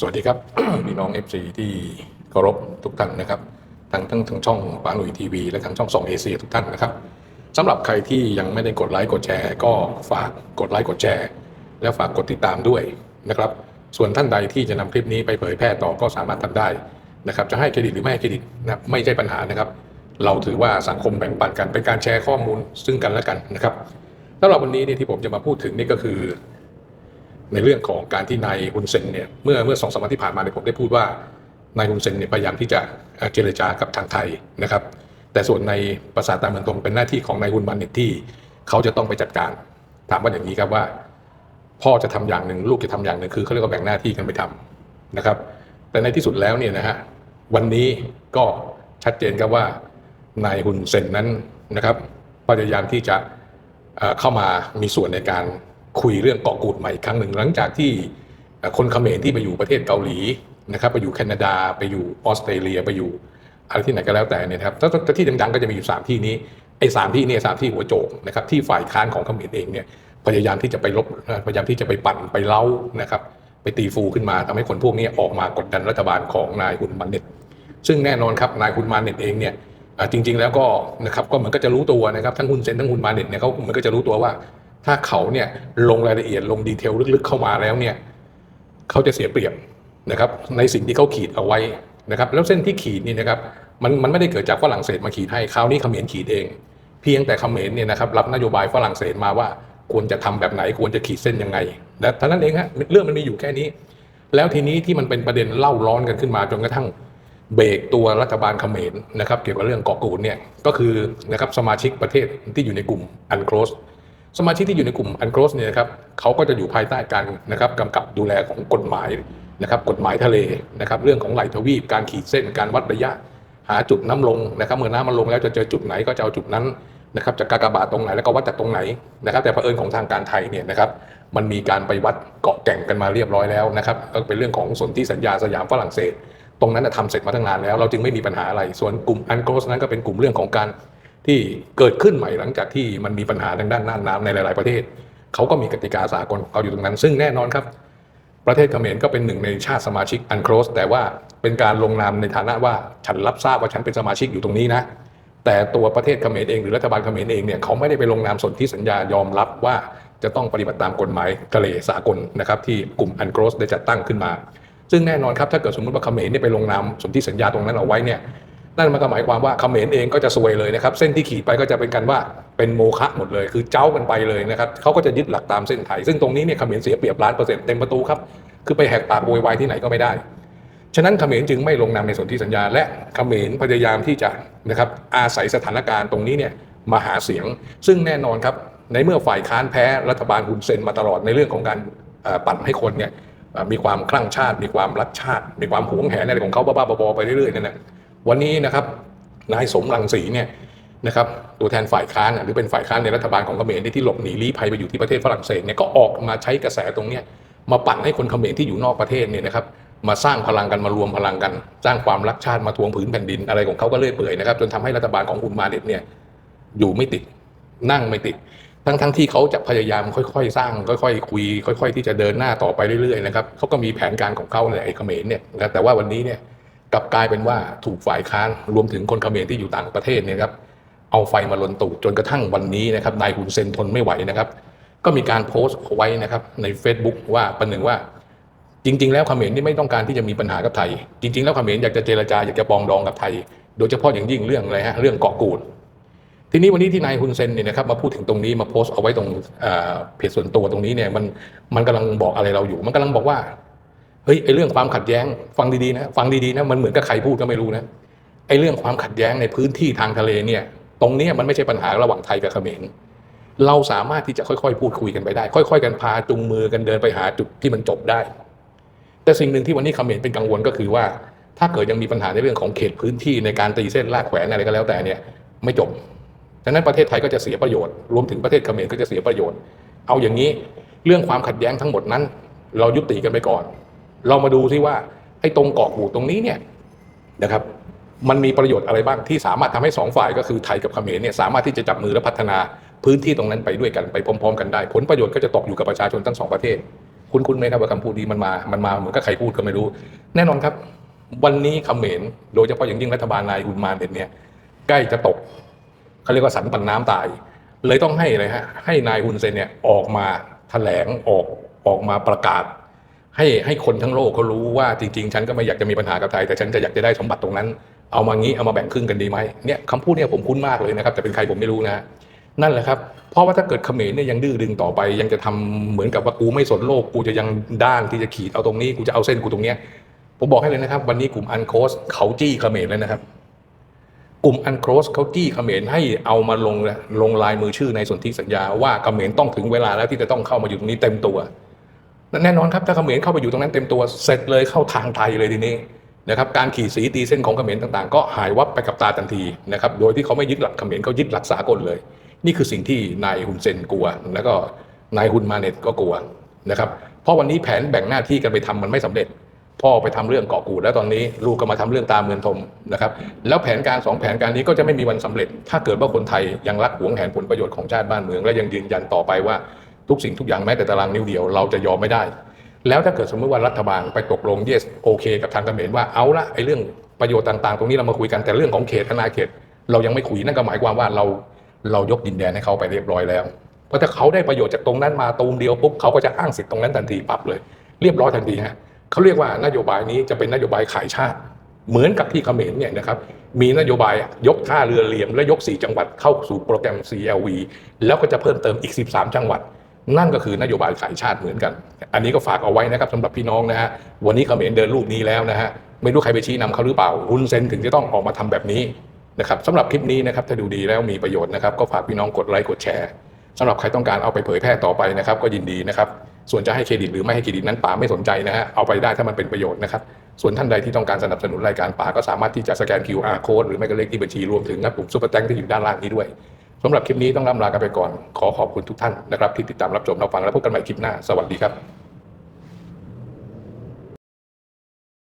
สวัสดีครับ พี่น้อง FC ที่เคารพทุกท่านนะครับทั้งทั้งทั้งช่องปาหนุยทีวีและทั้งช่องสองเอเชียทุกท่านนะครับสำหรับใครที่ยังไม่ได้กดไลค์กดแชร์ ก็ฝากกดไลค์กดแชร์ และฝากกดติดตามด้วยนะครับ ส่วนท่านใดที่จะนำคลิปนี้ไปเผยแพร่ต่อก็สามารถทำได้นะครับจะให้เครดิตหรือไม่ให้เครดิตนะไม่ใช่ปัญหานะครับ เราถือว่าสังคมแบ่งปันกันเป็นการแชร์ข้อมูลซึ่งกันและกันนะครับสำหรับวันนี้เนี่ยที่ผมจะมาพูดถึงนี่ก็คือ ในเรื่องของการที่นายฮุนเซนเนี่ยเมื่อเมื่อสองสามวันที่ผ่านมาเนี่ยผมได้พูดว่านายฮุนเซนเนี่ยพยายามที่จะเจรจากับทางไทยนะครับ แต่ส่วนในภาษาตามเมืองตรงเป็นหน้าที่ของนายฮุนมันเน็ตที่เขาจะต้องไปจัดการ ถามว่าอย่างนี้ครับว่า พ่อจะทำอย่างหนึ่งลูกจะทำอย่างหนึ่งคือเขาเรียกว่าแบ่งหน้าที่กันไปทำนะครับ แต่ในที่สุดแล้วเนี่ยนะฮะวันนี้ก็ชัดเจนครับว่านายฮุนเซนนั้นนะครับพยายามที่จะเข้ามามีส่วนในการ คุยเรื่องเกาะกูดใหม่อีกครั้งหนึ่งหลังจากที่คนเขมรที่ไปอยู่ประเทศเกาหลีนะครับไปอยู่แคนาดาไปอยู่ออสเตรเลียไปอยู่อะไรที่ไหนก็แล้วแต่เนี่ยครับถ้าถ้าที่ดังๆก็จะมีอยู่สามที่นี้ไอ้สามที่เนี่ยสามที่หัวโจกนะครับที่ฝ่ายค้านของเขมรเองเนี่ยพยายามที่จะไปลบพยายามที่จะไปปั่นไปเล้านะครับไปตีฟูขึ้นมาทำให้คนพวกนี้ออกมากดดันรัฐบาลของนายฮุนมันเน็ตซึ่งแน่นอนครับนายฮุนมาเน็ตเองเนี่ยจริง ๆ แล้วก็นะครับก็เหมือนก็จะรู้ตัวนะครับทั้งฮุนเซนทั้งฮุนมาเน็ตเนี่ยเขาเหมือนก็จะรู้ตัวว่า ถ้าเขาเนี่ยลงรายละเอียดลงดีเทลลึกๆเข้ามาแล้วเนี่ยเขาจะเสียเปรียบนะครับในสิ่งที่เขาขีดเอาไว้นะครับแล้วเส้นที่ขีดนี่นะครับมันมันไม่ได้เกิดจากฝรั่งเศสมาขีดให้คราวนี้เขมรขีดเอง เพียงแต่เขมรเนี่ยนะครับรับนโยบายฝรั่งเศสมาว่าควรจะทำแบบไหนควรจะขีดเส้นยังไงและเท่านั้นเองฮะเรื่องมันมีอยู่แค่นี้ แล้วทีนี้ที่มันเป็นประเด็นเล่าร้อนกันขึ้นมาจนกระทั่งเบรกตัวรัฐบาลเขมรนะครับเกี่ยวกับเรื่องเกาะกูดเนี่ยก็คือนะครับสมาชิกประเทศที่อยู่ในกลุ่มอันโครส สมาชิกที่อยู่ในกลุ่มอันโครสเนี่ยนะครับเขาก็จะอยู่ภายใต้การนะครับกำกับดูแลของกฎหมายนะครับกฎหมายทะเลนะครับเรื่องของไหลทวีปการขีดเส้นการวัดระยะ หาจุดน้ำลงนะครับเมื่อน้ำมันลงแล้วจะเจอจุดไหนก็จะเอาจุดนั้นนะครับจะกากบาทตรงไหนแล้วก็วัดจากตรงไหนนะครับ แต่เผอิญของทางการไทยเนี่ยนะครับมันมีการไปวัดเกาะแก่งกันมาเรียบร้อยแล้วนะครับก็เป็นเรื่องของสนธิสัญญาสยามฝรั่งเศส ตรงนั้นนะทำเสร็จมาตั้งนานแล้ว เราจึงไม่มีปัญหาอะไรส่วนกลุ่มอันโกสนั้นก็เป็นกลุ่มเรื่องของการ ที่เกิดขึ้นใหม่หลังจากที่มันมีปัญหาทางด้านน่านน้ำในหลาย ๆ ประเทศเขาก็มีกติกาสากลของเขาอยู่ตรงนั้น ซึ่งแน่นอนครับ ประเทศเขมรก็เป็นหนึ่งในชาติสมาชิกอันโครสแต่ว่าเป็นการลงนามในฐานะว่าฉันรับทราบว่าฉันเป็นสมาชิกอยู่ตรงนี้นะ แต่ตัวประเทศเขมรเองหรือรัฐบาลเขมรเองเนี่ยเขาไม่ได้ไปลงนามสนธิสัญญายอมรับว่าจะต้องปฏิบัติตามกฎหมายทะเลสากลนะครับที่กลุ่มอันโกรสได้จัดตั้งขึ้นมา ซึ่งแน่นอนครับถ้าเกิดสมมติว่าเขมรเนี่ยไปลงนามสนธิสัญญาตรงนั้นเอาไว้เนี่ย นั่นมันก็หมายความว่าเขมรเองก็จะซวยเลยนะครับ เส้นที่ขีดไปก็จะเป็นกันว่าเป็นโมฆะหมดเลย คือเจ้ากันไปเลยนะครับเขาก็จะยึดหลักตามเส้นไทยซึ่งตรงนี้เนี่ยเขมรเสียเปรียบล้านเปอร์เซ็นต์เต็มประตูครับคือไปแหกปากโวยวายที่ไหนก็ไม่ได้ ฉะนั้นเขมรจึงไม่ลงนามในสนธิสัญญา และเขมรพยายามที่จะนะครับอาศัยสถานการณ์ตรงนี้เนี่ยมาหาเสียง ซึ่งแน่นอนครับในเมื่อฝ่ายค้านแพ้รัฐบาลฮุนเซนมาตลอดในเรื่องของการปั่นให้คนเนี่ยมีความคลั่งชาติ มีความรักชาติ มีความหวงแหนอะไรของเขาบ้าๆบอๆไปเรื่อยๆนั่นแหละ วันนี้นะครับนายสมรังสีเนี่ยนะครับตัวแทนฝ่ายค้านหรือเป็นฝ่ายค้านในรัฐบาลของเขมรที่หลบหนีลี้ภัยไปอยู่ที่ประเทศฝรั่งเศสเนี่ยก็ออกมาใช้กระแสตรงเนี้ยมาปั่นให้คนเขมรที่อยู่นอกประเทศเนี่ยนะครับมาสร้างพลังกันมารวมพลังกัน สร้างความรักชาติมาทวงผืนแผ่นดินอะไรของเขาก็เลื่อยเปื่อยนะครับจนทำให้รัฐบาลของคุณมาเด็ดเนี่ยอยู่ไม่ติดนั่งไม่ติด ทั้งทั้งที่เขาจะพยายามค่อย ๆ สร้าง ค่อยๆคุย ค่อย ๆ ที่จะเดินหน้าต่อไปเรื่อยๆนะครับเขาก็มีแผนการของเขาในไอ้เขมรเนี่ยแต่ว่าวันนี้เนี่ย กลับกลายเป็นว่าถูกฝ่ายค้านรวมถึงคนเขมรที่อยู่ต่างประเทศเนี่ยครับเอาไฟมาลนตูดจนกระทั่งวันนี้นะครับนายฮุนเซนทนไม่ไหวนะครับ ก็มีการโพสต์ไว้นะครับใน Facebook ว่าประหนึ่งว่าจริง ๆ แล้วเขมรนี่ไม่ต้องการที่จะมีปัญหากับไทย จริง ๆ แล้วเขมรอยากจะเจรจาอยากจะปองดองกับไทย โดยเฉพาะอย่างยิ่งเรื่องอะไรฮะเรื่องเกาะกูดทีนี้วันนี้ที่นายฮุนเซนเนี่ยนะครับมาพูดถึงตรงนี้มาโพสต์เอาไว้ตรงเอ่อเพจส่วนตัวตรงนี้เนี่ยมันมันกำลังบอกอะไรเราอยู่ มันกำลังบอกว่า เฮ้ยไอเรื่องความขัดแย้ง ฟังดีๆนะ ฟังดีๆนะมันเหมือนกับใครพูดก็ไม่รู้นะไอเรื่องความขัดแย้งในพื้นที่ทางทะเลเนี่ย ตรงนี้มันไม่ใช่ปัญหาระหว่างไทยกับเขมรเราสามารถที่จะค่อยๆ พูดคุยกันไปได้ ค่อย ๆ กันพาจูงมือกันเดินไปหาจุดที่มันจบได้ แต่สิ่งหนึ่งที่วันนี้เขมรเป็นกังวลก็คือว่า ถ้าเกิดยังมีปัญหาในเรื่องของเขตพื้นที่ในการตีเส้นลากแขวนอะไรก็แล้วแต่เนี่ย ไม่จบฉะนั้นประเทศไทยก็จะเสียประโยชน์รวมถึงประเทศเขมรก็จะเสียประโยชน์ เอาอย่างนี้เรื่องความขัดแย้งทั้งหมดนั้น เรายุติกันไปก่อน เรามาดูซิว่าไอ้ตรงเกาะกูดตรงนี้เนี่ยนะครับ มันมีประโยชน์อะไรบ้างที่สามารถทำให้สองฝ่ายก็คือไทยกับเขมรเนี่ยสามารถที่จะจับมือและพัฒนาพื้นที่ตรงนั้นไปด้วยกันไปพร้อม ๆ กันได้ ผลประโยชน์ก็จะตกอยู่กับประชาชนทั้งสองประเทศ คุณคุณไหมครับว่าคำพูดนี้มันมา มันมาเหมือนกับใครพูดก็ไม่รู้ แน่นอนครับ วันนี้เขมรโดยเฉพาะอย่างยิ่งรัฐบาลนายอุนมานเด็ดเนี่ยใกล้จะตกเขาเรียกว่าสันปันน้ำตาย เลยต้องให้เลยฮะให้นายฮุนเซนเนี่ยออกมาแถลงออกออกมาประกาศ ให้ให้คนทั้งโลกเขารู้ว่าจริงๆ ฉันก็ไม่อยากจะมีปัญหากับไทย แต่ฉันจะอยากจะได้สมบัติตรงนั้น เอามางี้เอามาแบ่งครึ่งกันดีไหมเนี่ยคำพูดเนี่ยผมคุ้นมากเลยนะครับแต่เป็นใครผมไม่รู้นะนั่นแหละครับ เพราะว่าถ้าเกิดเขมรเนี่ยยังดื้อดึงต่อไป ยังจะทำเหมือนกับว่ากูไม่สนโลกกูจะยังด้านที่จะขีดเอาตรงนี้กูจะเอาเส้นกูตรงเนี้ยผมบอกให้เลยนะครับ วันนี้กลุ่มอันโคสเขาจี้เขมรแล้วนะครับ กลุ่มอันโคสเขาจี้เขมรให้เอามาลงลงลายมือชื่อในสนธิสัญญาว่าเขมรต้องถึงเวลาแล้วที่จะต้องเข้ามาอยู่ตรงนี้เต็มตัว แน่นอนครับถ้าเขมรเข้าไปอยู่ตรงนั้นเต็มตัวเสร็จเลยเข้าทางไทยเลยทีนี้นะครับการขีดสีตีเส้นของเขมรต่างๆ ก็หายวับไปกับตาทันทีนะครับโดยที่เขาไม่ยึดหลักเขมรเขายึดหลักสากลเลย นี่คือสิ่งที่นายฮุนเซนกลัว แล้วก็นายฮุนมาเน็ตก็กลัวนะครับเพราะวันนี้แผนแบ่งหน้าที่กันไปทำมันไม่สำเร็จ พ่อไปทำเรื่องเกาะกูดแล้วตอนนี้ลูกก็มาทำเรื่องตามเมืองทมนะครับแล้วแผนการสองแผนการนี้ก็จะไม่มีวันสำเร็จ ถ้าเกิดว่าคนไทยยังรักหวงแหนผลประโยชน์ของชาติบ้านเมือง และยังยืนยันต่อไปว่า ทุกสิ่งทุกอย่างแม้แต่ตารางนิ้วเดียวเราจะยอมไม่ได้ แล้วถ้าเกิดสมมติว่ารัฐบาลไปตกลง yes โอเค กับทางเขมรว่าเอาละไอ้เรื่องประโยชน์ต่างๆ ตรงนี้เรามาคุยกันแต่เรื่องของเขตอาณาเขต เรายังไม่คุยนั่นก็หมายความว่าเราเรายกดินแดนให้เขาไปเรียบร้อยแล้วเพราะถ้าเขาได้ประโยชน์จากตรงนั้นมาตูมเดียวปุ๊บเขาก็จะอ้างสิทธิ์ตรงนั้นทันทีปั๊บเลย เรียบร้อยทันทีฮะเขาเรียกว่านโยบายนี้จะเป็นนโยบายขายชาติ เหมือนกับที่เขมรเนี่ยนะครับมีนโยบายยกท่าเรือเหลี่ยมและยก 4 จังหวัดเข้าสู่โปรแกรม CLV แล้วก็จะเพิ่มเติมอีก 13 จังหวัด นั่นก็คือนโยบายขายชาติเหมือนกัน อันนี้ก็ฝากเอาไว้นะครับสำหรับพี่น้องนะฮะวันนี้เขมรเดินรูปนี้แล้วนะฮะไม่รู้ใครไปชี้นำเขาหรือเปล่าฮุนเซนถึงจะต้องออกมาทำแบบนี้นะครับสำหรับคลิปนี้นะครับถ้าดูดีแล้วมีประโยชน์นะครับก็ฝากพี่น้องกดไลค์กดแชร์สำหรับใครต้องการเอาไปเผยแพร่ต่อไปนะครับก็ยินดีนะครับส่วนจะให้เครดิตหรือไม่ให้เครดิตนั้นป๋าไม่สนใจนะฮะเอาไปได้ถ้ามันเป็นประโยชน์นะครับส่วนท่านใดที่ต้องการสนับสนุนรายการป๋าก็สามารถที่จะสแกน QR code หรือไม่ก็เลขที่บัญชีรวมถึงนะปุ่มซุปเปอร์แตงที่อยู่ด้านล่างนี้ด้วย สำหรับคลิปนี้ต้องล่ำลากันไปก่อน ขอขอบคุณทุกท่านนะครับที่ติดตามรับชมรับฟังและพบกันใหม่คลิปหน้า สวัสดีครับ